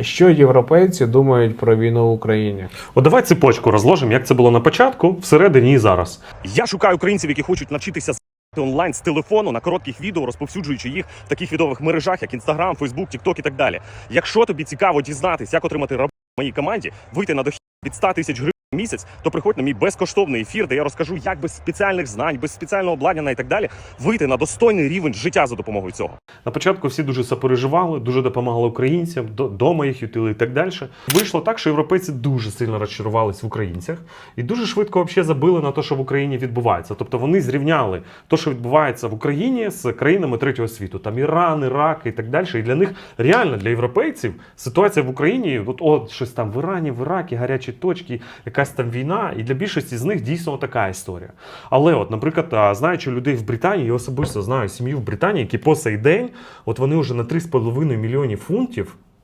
Що європейці думають про війну в Україні? О, давай цепочку розложимо, як це було на початку, всередині і зараз. Я шукаю українців, які хочуть навчитися онлайн з телефону на коротких відео, розповсюджуючи їх в таких відових мережах, як Instagram, Facebook, TikTok і так далі. Якщо тобі цікаво дізнатися, як отримати роботу в моїй команді, вийти на дохід від 100 тисяч гривень місяць, то приходь на мій безкоштовний ефір, де я розкажу, як без спеціальних знань, без спеціального обладнання і так далі вийти на достойний рівень життя за допомогою цього. На початку всі дуже сопереживали, дуже допомагали українцям, до- дома їх ютили і так далі. Вийшло так, що європейці дуже сильно розчарувались в українцях і дуже швидко взагалі забили на те, що в Україні відбувається. Тобто вони зрівняли те, що відбувається в Україні з країнами третього світу, там Іран, Ірак і так далі. І для них реально для європейців ситуація в Україні, от, от щось там в Ірані, в Іракі, гарячі точки, якась там війна. І для більшості з них дійсно така історія. Але, от, наприклад, знаючи людей в Британії, я особисто знаю сім'ю в Британії, які по сей день, от вони вже на 3,5 мільйонів фунтів.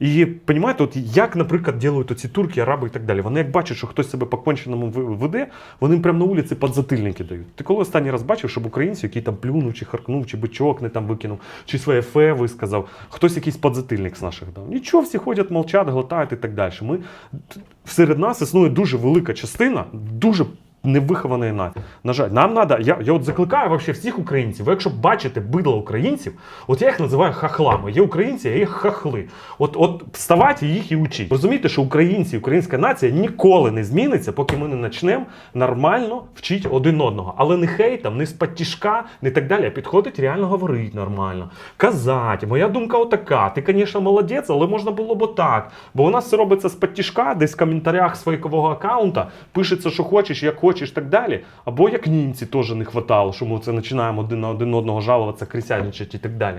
І розумієте, от як, наприклад, ділають оці турки, араби і так далі. Вони як бачать, що хтось себе по конченому веде, вони прямо на вулиці підзатильники дають. Ти коли останній раз бачив, щоб українці, який там плюнув, чи харкнув, чи бичок не там викинув, чи своє фе висказав, хтось якийсь підзатильник з наших дав. Нічого, всі ходять, мовчать, глотають і так далі. Ми серед нас існує дуже велика частина, дуже. Невихованої на, на жаль, нам треба. Я, я от закликаю вообще всіх українців. Ви якщо бачите бидло українців, от я їх називаю хахлами. Є українці, а є хахли. От, от вставайте їх і учіть. Розумієте, що українці, українська нація ніколи не зміниться, поки ми не почнемо нормально вчити один одного. Але не хейтом, не з патішка, не так далі. А підходить реально говорити нормально. Казати. Моя думка отака. Ти, звісно, молодець, але можна було б так. Бо у нас все робиться з патішка, десь в коментарях з фейкового аккаунта пишеться, що хочеш, як хочеш, так далі. Або як німці теж не хватало, що ми це починаємо один на один одного жалуватися, крисяничати і так далі.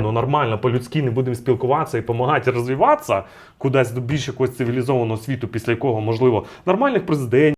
нормально, по-людськи не будемо спілкуватися і допомагати розвиватися кудись до більш якогось цивілізованого світу, після якого можливо нормальних президентів.